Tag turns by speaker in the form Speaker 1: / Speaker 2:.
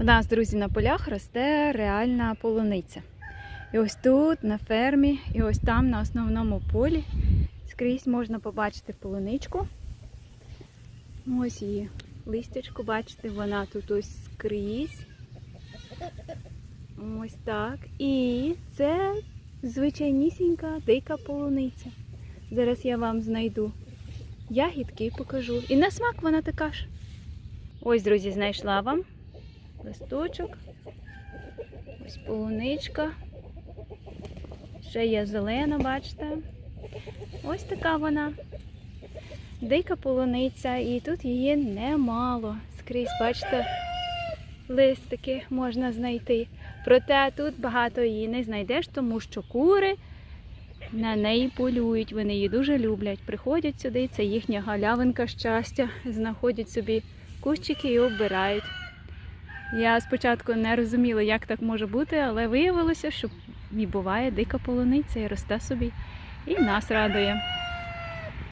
Speaker 1: У нас, друзі, на полях росте реальна полуниця. І ось тут, на фермі, і ось там, на основному полі, скрізь можна побачити полуничку. Ось її листячку, бачите, вона тут ось скрізь. Ось так. І це звичайнісінька дика полуниця. Зараз я вам знайду ягідки і покажу. І на смак вона така ж. Ось, друзі, знайшла вам листочок. Ось полуничка. Ще є зелена, бачите. Ось така вона. Дика полуниця, і тут її немало. Скрізь, бачите, листики можна знайти. Проте тут багато її не знайдеш, тому що кури на неї полюють. Вони її дуже люблять. Приходять сюди, це їхня галявинка щастя, знаходять собі кущики і оббирають. Я спочатку не розуміла, як так може бути, але виявилося, що і буває дика полуниця і росте собі, і нас радує.